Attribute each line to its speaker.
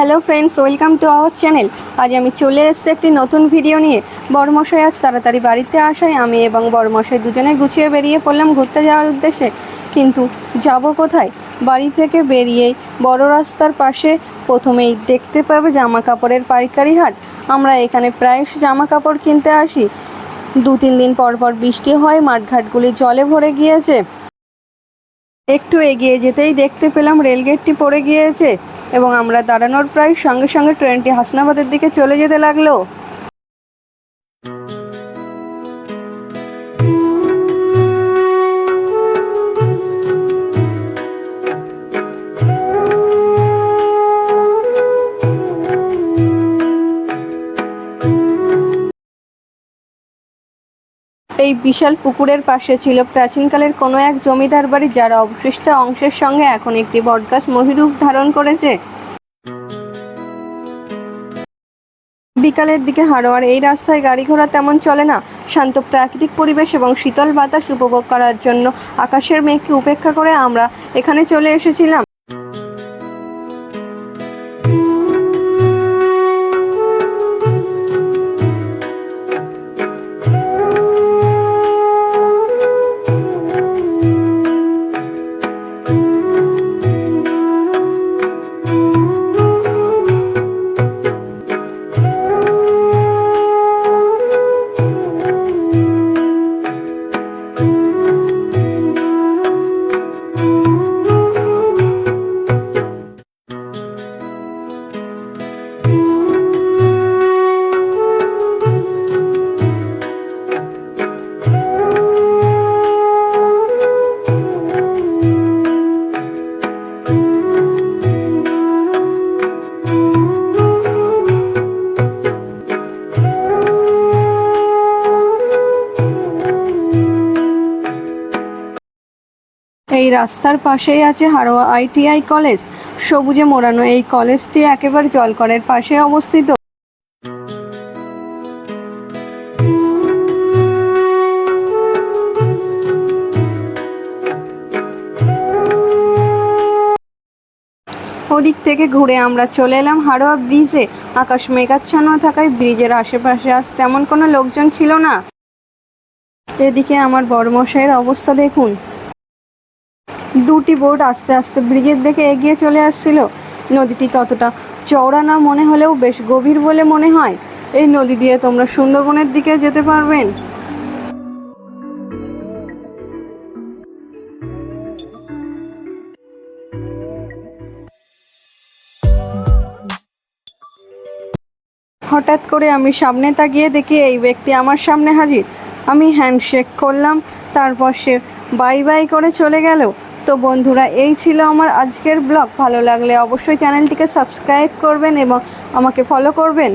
Speaker 1: Hello friends welcome to our channel আজ আমি চলে এসেছি একটি নতুন ভিডিও নিয়ে। বড়মশাই আজ তাড়াতাড়ি বাড়িতে আসায় আমি এবং বড়মশাই দুজনে গুছিয়ে বেরিয়ে পড়লাম ঘুরতে যাওয়ার উদ্দেশ্যে। কিন্তু যাব কোথায়? বাড়ি থেকে বেরিয়েই বড় রাস্তার পাশে প্রথমেই দেখতে পাবে জামা কাপড়ের পাইকারি হাট। আমরা এখানে প্রায় জামা কাপড় কিনতে আসি। দু তিন দিন পর পর বৃষ্টি হয়, মাঠঘাটগুলি জলে ভরে গিয়েছে। একটু এগিয়ে যেতেই দেখতে পেলাম রেলগেটটি পড়ে গিয়েছে। এবং আমরা দাঁড়ানোর প্রায় সঙ্গে সঙ্গে ট্রেনটি হাসনাবাদের দিকে চলে যেতে লাগল। এই বিশাল পুকুরের পাশে ছিল প্রাচীনকালের কোনো এক জমিদার বাড়ি যার অবশিষ্ট অংশের সঙ্গে এখন একটি বটগাছ মহিরূপ ধারণ করেছে। বিকালের দিকে হারোয়ার এই রাস্তায় গাড়ি ঘোড়া তেমন চলে না। শান্ত প্রাকৃতিক পরিবেশ এবং শীতল বাতাস উপভোগ করার জন্য আকাশের মেঘকে উপেক্ষা করে আমরা এখানে চলে এসেছিলাম। এই রাস্তার পাশেই আছে হারোয়া আইটিআই কলেজ। সবুজে মোড়ানো এই কলেজটি একেবারে জলকরের পাশে অবস্থিত। ওদিক থেকে ঘুরে আমরা চলে এলাম হাড়োয়া ব্রিজে। আকাশ মেঘাচ্ছন্ন থাকায় ব্রিজের আশেপাশে আজ তেমন কোনো লোকজন ছিল না। এদিকে আমার বড়মশাইয়ের অবস্থা দেখুন। দুটি বোট আস্তে আস্তে ব্রিজের দিকে এগিয়ে চলে আসছিল। নদীটি ততটা চওড়া না মনে হলেও বেশ গভীর বলে মনে হয়। এই নদী দিয়ে তোমরা সুন্দরবনের দিকে যেতে পারবেন। হঠাৎ করে আমি সামনে তাকিয়ে দেখি এই ব্যক্তি আমার সামনে হাজির। আমি হ্যান্ডশেক করলাম, তারপর সে বাই বাই করে চলে গেল। তো বন্ধুরা, এই ছিল আমার আজকের ব্লগ। ভালো লাগলে অবশ্যই চ্যানেলটিকে সাবস্ক্রাইব করবেন এবং আমাকে ফলো করবেন।